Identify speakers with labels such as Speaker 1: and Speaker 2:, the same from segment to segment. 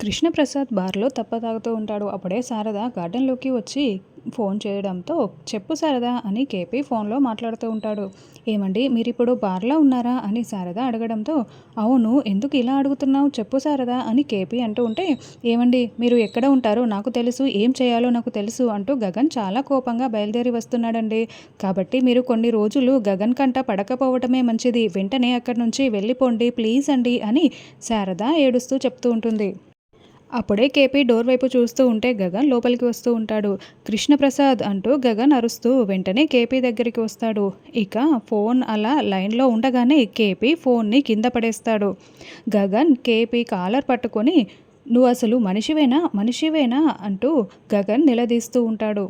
Speaker 1: కృష్ణప్రసాద్ బార్లో తప్ప తాగుతూ ఉంటాడు. అప్పుడే శారద గార్డెన్లోకి వచ్చి ఫోన్ చేయడంతో చెప్పు శారద అని కేపీ ఫోన్లో మాట్లాడుతూ ఉంటాడు. ఏమండి మీరు ఇప్పుడు బార్లో ఉన్నారా? అని శారద అడగడంతో అవును ఎందుకు ఇలా అడుగుతున్నావు? చెప్పు శారద అని కేపీ అంటూ ఉంటే ఏమండి మీరు ఎక్కడ ఉంటారో నాకు తెలుసు ఏం చేయాలో నాకు తెలుసు అంటూ గగన్ చాలా కోపంగా బయలుదేరి వస్తున్నాడండి. కాబట్టి మీరు కొన్ని రోజులు గగన్ కంట పడకపోవటమే మంచిది. వెంటనే అక్కడి నుంచి వెళ్ళిపోండి ప్లీజ్ అండి అని శారద ఏడుస్తూ చెప్తూ ఉంటుంది. అప్పుడే కేపీ డోర్ వైపు చూస్తూ ఉంటే గగన్ లోపలికి వస్తూ ఉంటాడు. కృష్ణప్రసాద్ అంటూ గగన్ అరుస్తూ వెంటనే కేపీ దగ్గరికి వస్తాడు. ఇక ఫోన్ అలా లైన్లో ఉండగానే కేపీ ఫోన్ని కింద పడేస్తాడు. గగన్ కేపీ కాలర్ పట్టుకొని నువ్వు అసలు మనిషివేనా? మనిషివేనా? అంటూ గగన్ నిలదీస్తూ ఉంటాడు.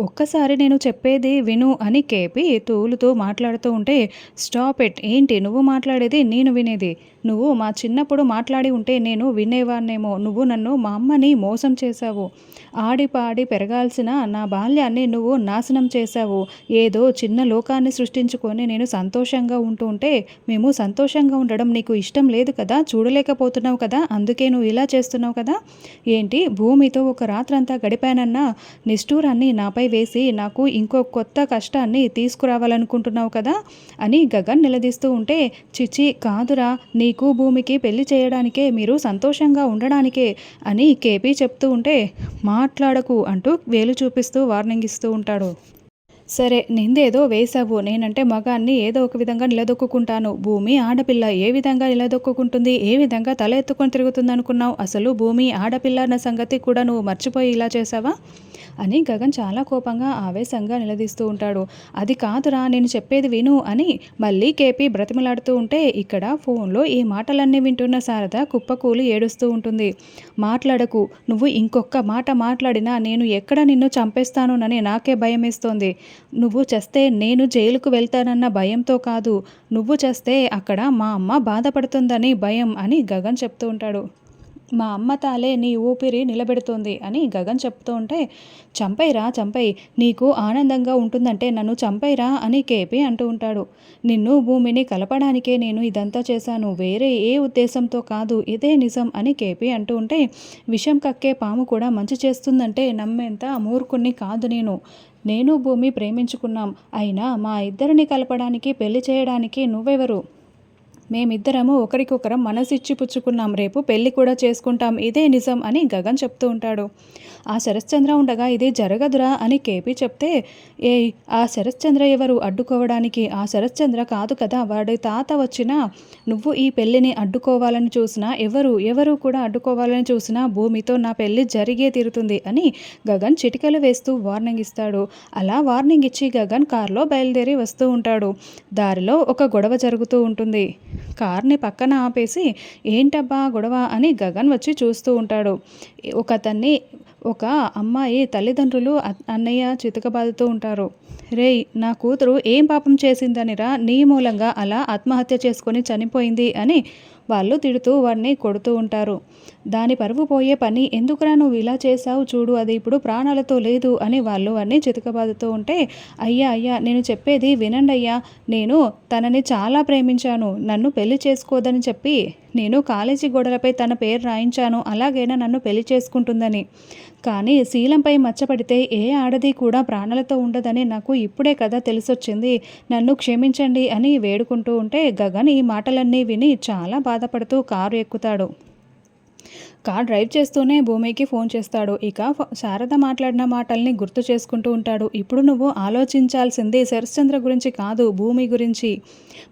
Speaker 1: ఒక్కసారి నేను చెప్పేది విను అని కేపి తూలుతూ మాట్లాడుతూ ఉంటే స్టాప్ ఇట్. ఏంటి? నువ్వు మాట్లాడేది నేను వినేది. నువ్వు మా చిన్నప్పుడు మాట్లాడి ఉంటే నేను వినేవాన్నేమో నువ్వు నన్ను మా అమ్మని మోసం చేశావు. ఆడి పాడి పెరగాల్సిన నా బాల్యాన్ని నువ్వు నాశనం చేశావు. ఏదో చిన్న లోకాన్ని సృష్టించుకొని నేను సంతోషంగా ఉంటూ ఉంటే మేము సంతోషంగా ఉండడం నీకు ఇష్టం లేదు కదా? చూడలేకపోతున్నావు కదా? అందుకే నువ్వు ఇలా చేస్తున్నావు కదా? ఏంటి? భూమితో ఒక రాత్రంతా గడిపానన్న నిష్ఠూరాన్ని నాపై వేసి నాకు ఇంకో కొత్త కష్టాన్ని తీసుకురావాలనుకుంటున్నావు కదా అని గగన్ నిలదీస్తూ ఉంటే చిచి కాదురా నీకు భూమికి పెళ్ళి చేయడానికే మీరు సంతోషంగా ఉండడానికే అని కేపీ చెప్తూ ఉంటే మాట్లాడకు అంటూ వేలు చూపిస్తూ వార్నింగ్ ఇస్తూ ఉంటాడు. సరే నిందేదో వేశావు. నేనంటే మగాన్ని ఏదో ఒక విధంగా నిలదొక్కుంటాను భూమి ఆడపిల్ల ఏ విధంగా నిలదొక్కుంటుంది ఏ విధంగా తల ఎత్తుకొని తిరుగుతుంది అనుకున్నావు అసలు భూమి ఆడపిల్ల అన్న సంగతి కూడా నువ్వు మర్చిపోయి ఇలా చేసావా అని గగన్ చాలా కోపంగా ఆవేశంగా నిలదీస్తూ ఉంటాడు. అది కాదురా నేను చెప్పేది విను అని మళ్ళీ కేపీ బ్రతిమలాడుతూ ఉంటే ఇక్కడ ఫోన్లో ఈ మాటలన్నీ వింటున్న శారద కుప్పకూలి ఏడుస్తూ ఉంటుంది. మాట్లాడకు నువ్వు ఇంకొక మాట మాట్లాడినా నేను ఎక్కడ నిన్ను చంపేస్తానోనని నాకే భయం వేస్తోంది నువ్వు చేస్తే నేను జైలుకు వెళ్తానన్న భయంతో కాదు. నువ్వు చేస్తే అక్కడ మా అమ్మ బాధపడుతుందని భయం అని గగన్ చెప్తూ ఉంటాడు. మా అమ్మ తాలే నీ ఊపిరి నిలబెడుతోంది అని గగన్ చెప్తూ ఉంటే చంపైరా చంపై నీకు ఆనందంగా ఉంటుందంటే నన్ను చంపైరా అని కేపి అంటూ ఉంటాడు. నిన్ను భూమిని కలపడానికే నేను ఇదంతా చేశాను వేరే ఏ ఉద్దేశంతో కాదు ఇదే నిజం అని కేపి అంటూ ఉంటే విషం కక్కే పాము కూడా మంచి చేస్తుందంటే నమ్మేంత మూర్ఖుణ్ణి కాదు నేను. నేను భూమి ప్రేమించుకున్నాం అయినా మా ఇద్దరిని కలపడానికి పెళ్ళి చేయడానికి నువ్వెవరు? మేమిద్దరము ఒకరికొకరం మనసిచ్చి పుచ్చుకున్నాం రేపు పెళ్ళి కూడా చేసుకుంటాం. ఇదే నిజం అని గగన్ చెప్తూ ఉంటాడు. ఆ శరశ్చంద్ర ఉండగా ఇది జరగదురా అని కేపీ చెప్తే ఏ ఆ శరశ్చంద్ర ఎవరు అడ్డుకోవడానికి? ఆ శరశ్చంద్ర కాదు కదా వాడి తాత వచ్చినా నువ్వు ఈ పెళ్ళిని అడ్డుకోవాలని చూసినా ఎవరు ఎవరు కూడా అడ్డుకోవాలని చూసినా భూమితో నా పెళ్ళి జరిగే తీరుతుంది అని గగన్ చిటికలు వేస్తూ వార్నింగ్ ఇస్తాడు. అలా వార్నింగ్ ఇచ్చి గగన్ కార్లో బయలుదేరి వస్తూ ఉంటాడు. దారిలో ఒక గొడవ జరుగుతూ ఉంటుంది. కార్ని పక్కన ఆపేసి ఏంటబ్బా గొడవ? అని గగన్ వచ్చి చూస్తూ ఉంటాడు. ఒకతన్ని ఒక అమ్మాయి తల్లిదండ్రులు అన్నయ్య చితకబాదుతూ ఉంటారు. రేయ్ నా కూతురు ఏం పాపం చేసిందనిరా? నీ మూలంగా అలా ఆత్మహత్య చేసుకొని చనిపోయింది అని వాళ్ళు తిడుతూ వాడిని కొడుతూ ఉంటారు. దాని పరువు పోయే పని ఎందుకురా నువ్వు ఇలా చేసావు చూడు అది ఇప్పుడు ప్రాణాలతో లేదు అని వాళ్ళు వాడిని చితకబాదుతూ ఉంటే అయ్యా అయ్యా నేను చెప్పేది వినండి అయ్యా నేను తనని చాలా ప్రేమించాను. నన్ను పెళ్ళి చేసుకోదని చెప్పి నేను కాలేజీ గోడలపై తన పేరు రాయించాను అలాగైనా నన్ను పెళ్ళి చేసుకుంటుందని. కానీ శీలంపై మచ్చపడితే ఏ ఆడది కూడా ప్రాణాలతో ఉండదని నాకు ఇప్పుడే కదా తెలిసొచ్చింది. నన్ను క్షమించండి అని వేడుకుంటూ ఉంటే గగన్ ఈ మాటలన్నీ విని చాలా బాధపడుతూ కారు ఎక్కుతాడు. కార్ డ్రైవ్ చేస్తూనే భూమికి ఫోన్ చేస్తాడు. ఇక శారద మాట్లాడిన మాటల్ని గుర్తు చేసుకుంటూ ఉంటాడు. ఇప్పుడు నువ్వు ఆలోచించాల్సింది శరశ్చంద్ర గురించి కాదు భూమి గురించి.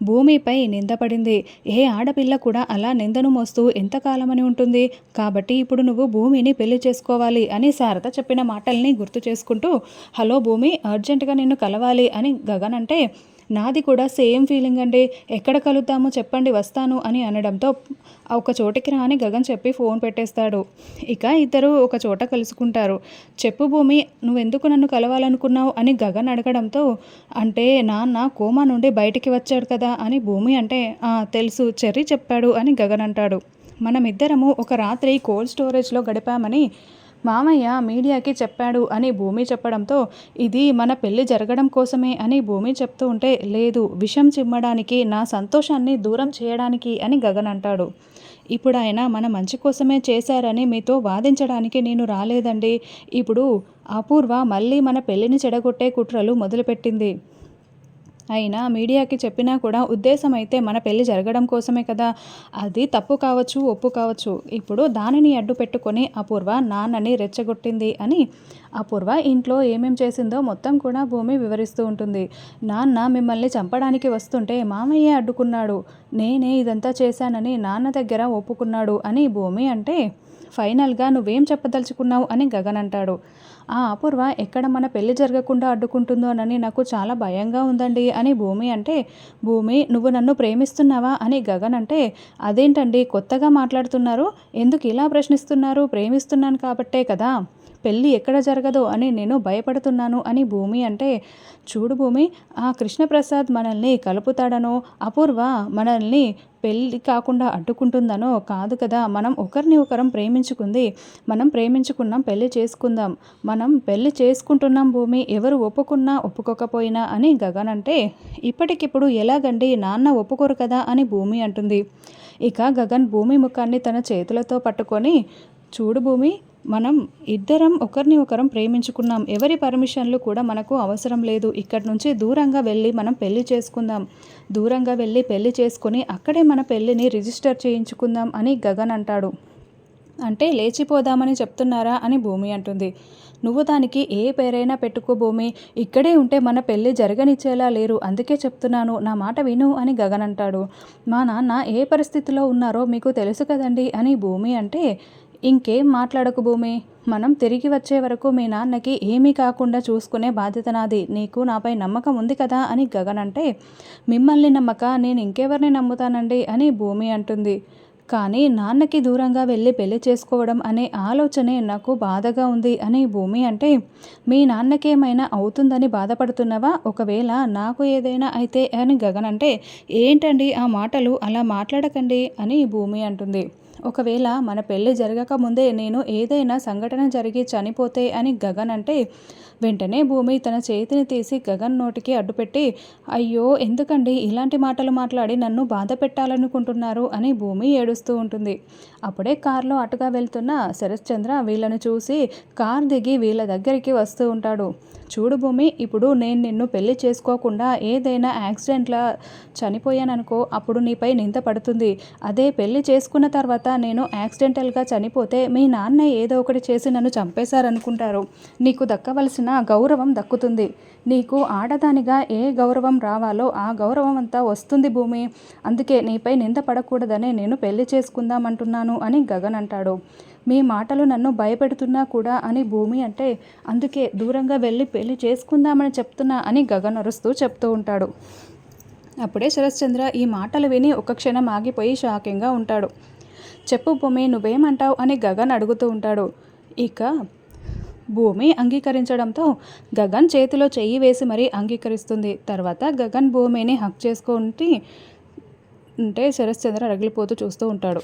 Speaker 1: భూమిపై నిందపడింది ఏ ఆడపిల్ల కూడా అలా నిందను మోస్తూ ఎంతకాలమని ఉంటుంది? కాబట్టి ఇప్పుడు నువ్వు భూమిని పెళ్ళి చేసుకోవాలి అని శారద చెప్పిన మాటల్ని గుర్తు చేసుకుంటూ హలో భూమి అర్జెంటుగా నిన్ను కలవాలి అని గగన్ అంటే నాది కూడా సేమ్ ఫీలింగ్ అండి. ఎక్కడ కలుద్దామో? చెప్పండి వస్తాను అని అనడంతో ఒక చోటికి రాని గగన్ చెప్పి ఫోన్ పెట్టేస్తాడు. ఇక ఇద్దరు ఒక చోట కలుసుకుంటారు. చెప్పు భూమి నువ్వెందుకు నన్ను కలవాలనుకున్నావు? అని గగన్ అడగడంతో అంటే నాన్న కోమా నుండి బయటికి వచ్చాడు కదా అని భూమి అంటే తెలుసు చెర్రీ చెప్పాడు అని గగన్ అంటాడు. మనమిద్దరము ఒక రాత్రి కోల్డ్ స్టోరేజ్లో గడిపామని మామయ్య మీడియాకి చెప్పాడు అని భూమి చెప్పడంతో ఇది మన పెళ్ళి జరగడం కోసమే అని భూమి చెప్తూ ఉంటే లేదు విషం చిమ్మడానికి నా సంతోషాన్ని దూరం చేయడానికి అని గగన్ అంటాడు. ఇప్పుడు ఆయన మన మంచి కోసమే చేశారని మీతో వాదించడానికి నేను రాలేదండి. ఇప్పుడు అపూర్వ మళ్ళీ మన పెళ్ళిని చెడగొట్టే కుట్రలు మొదలుపెట్టింది. అయినా మీడియాకి చెప్పినా కూడా ఉద్దేశం అయితే మన పెళ్ళి జరగడం కోసమే కదా. అది తప్పు కావచ్చు ఒప్పు కావచ్చు. ఇప్పుడు దానిని అడ్డు పెట్టుకొని అపూర్వ నాన్నని రెచ్చగొట్టింది అని అపూర్వ ఇంట్లో ఏమేం చేసిందో మొత్తం కూడా భూమి వివరిస్తూ ఉంటుంది. నాన్న మిమ్మల్ని చంపడానికి వస్తుంటే మామయ్య అడ్డుకున్నాడు. నేనే ఇదంతా చేశానని నాన్న దగ్గర ఒప్పుకున్నాడు అని భూమి అంటే ఫైనల్గా నువ్వేం చెప్పదలుచుకున్నావు అని గగన్ అంటాడు. ఆ అపూర్వ ఎక్కడ మన పెళ్ళి జరగకుండా అడ్డుకుంటుందోనని నాకు చాలా భయంగా ఉందండి అని భూమి అంటే భూమి నువ్వు నన్ను ప్రేమిస్తున్నావా అని గగన్ అంటే అదేంటండి కొత్తగా మాట్లాడుతున్నారు? ఎందుకు ఇలా ప్రశ్నిస్తున్నారు? ప్రేమిస్తున్నాను కాబట్టే కదా? పెళ్ళి ఎక్కడ జరగదో అని నేను భయపడుతున్నాను అని భూమి అంటే చూడు భూమి ఆ కృష్ణప్రసాద్ మనల్ని కలుపుతాడనో అపూర్వ మనల్ని పెళ్ళి కాకుండా అడ్డుకుంటుందనో కాదు కదా. మనం ఒకరిని ఒకరం ప్రేమించుకుంది మనం ప్రేమించుకున్నాం పెళ్ళి చేసుకుందాం మనం పెళ్ళి చేసుకుంటున్నాం భూమి ఎవరు ఒప్పుకున్నా ఒప్పుకోకపోయినా అని గగన్ అంటే ఇప్పటికిప్పుడు ఎలాగండి నాన్న ఒప్పుకోరు కదా అని భూమి అంటుంది. ఇక గగన్ భూమి ముఖాన్ని తన చేతులతో పట్టుకొని చూడు భూమి మనం ఇద్దరం ఒకరిని ఒకరం ప్రేమించుకున్నాం. ఎవరి పర్మిషన్లు కూడా మనకు అవసరం లేదు. ఇక్కడి నుంచి దూరంగా వెళ్ళి మనం పెళ్ళి చేసుకుందాం. దూరంగా వెళ్ళి పెళ్ళి చేసుకుని అక్కడే మన పెళ్ళిని రిజిస్టర్ చేయించుకుందాం అని గగన్ అంటాడు. అంటే లేచిపోదామని చెప్తున్నారా అని భూమి అంటుంది. నువ్వు దానికి ఏ పేరైనా పెట్టుకో భూమి. ఇక్కడే ఉంటే మన పెళ్ళి జరగనిచ్చేలా లేరు. అందుకే చెప్తున్నాను. నా మాట విను అని గగన్ అంటాడు. మా నాన్న ఏ పరిస్థితిలో ఉన్నారో మీకు తెలుసు కదండి అని భూమి అంటే ఇంకేం మాట్లాడకు భూమి. మనం తిరిగి వచ్చే వరకు మీ నాన్నకి ఏమీ కాకుండా చూసుకునే బాధ్యత నాది. నీకు నాపై నమ్మకం ఉంది కదా అని గగన్ అంటే మిమ్మల్ని నమ్మక నేను ఇంకెవరిని నమ్ముతానండి అని భూమి అంటుంది. కానీ నాన్నకి దూరంగా వెళ్ళి పెళ్ళి చేసుకోవడం అనే ఆలోచనే నాకు బాధగా ఉంది అని భూమి అంటే మీ నాన్నకేమైనా అవుతుందని బాధపడుతున్నావా? ఒకవేళ నాకు ఏదైనా అయితే అని గగన్ అంటే ఏంటండి ఆ మాటలు? అలా మాట్లాడకండి అని భూమి అంటుంది. ఒకవేళ మన పెళ్ళి జరగక ముందే నేను ఏదైనా సంఘటన జరిగి చనిపోతే అని గగన్ అంటే వెంటనే భూమి తన చేతిని తీసి గగన్ నోటికి అడ్డుపెట్టి అయ్యో ఎందుకండి ఇలాంటి మాటలు మాట్లాడి నన్ను బాధ పెట్టాలనుకుంటున్నారు? అని భూమి ఏడుస్తూ ఉంటుంది. అప్పుడే కారులో అటుగా వెళ్తున్న శరశ్చంద్ర వీళ్ళను చూసి కార్ దిగి వీళ్ళ దగ్గరికి వస్తూ ఉంటాడు. చూడు భూమి ఇప్పుడు నేను నిన్ను పెళ్ళి చేసుకోకుండా ఏదైనా యాక్సిడెంట్లా చనిపోయాననుకో అప్పుడు నీపై నింద పడుతుంది. అదే పెళ్ళి చేసుకున్న తర్వాత నేను యాక్సిడెంటల్గా చనిపోతే మీ నాన్న ఏదో ఒకటి చేసి నన్ను చంపేశారనుకుంటారు. నీకు దక్కవలసిన గౌరవం దక్కుతుంది. నీకు ఆడదానిగా ఏ గౌరవం రావాలో ఆ గౌరవం అంతా వస్తుంది భూమి. అందుకే నీపై నింద పడకూడదనే నేను పెళ్ళి చేసుకుందామంటున్నాను అని గగన్ అంటాడు. మీ మాటలు నన్ను భయపెడుతున్నా కూడా అని భూమి అంటే అందుకే దూరంగా వెళ్ళి పెళ్ళి చేసుకుందామని చెప్తున్నా అని గగన్ అరుస్తూ చెప్తూ ఉంటాడు. అప్పుడే శరశ్చంద్ర ఈ మాటలు విని ఒక క్షణం ఆగిపోయి షాకింగ్గా ఉంటాడు. చెప్పు భూమి నువ్వేమంటావు అని గగన్ అడుగుతూ ఉంటాడు. ఇక భూమి అంగీకరించడంతో గగన్ చేతిలో చెయ్యి వేసి మరీ అంగీకరిస్తుంది. తర్వాత గగన్ భూమిని హక్ చేసుకుంటే ఉంటే శరశ్చంద్ర రగిలిపోతూ చూస్తూ ఉంటాడు.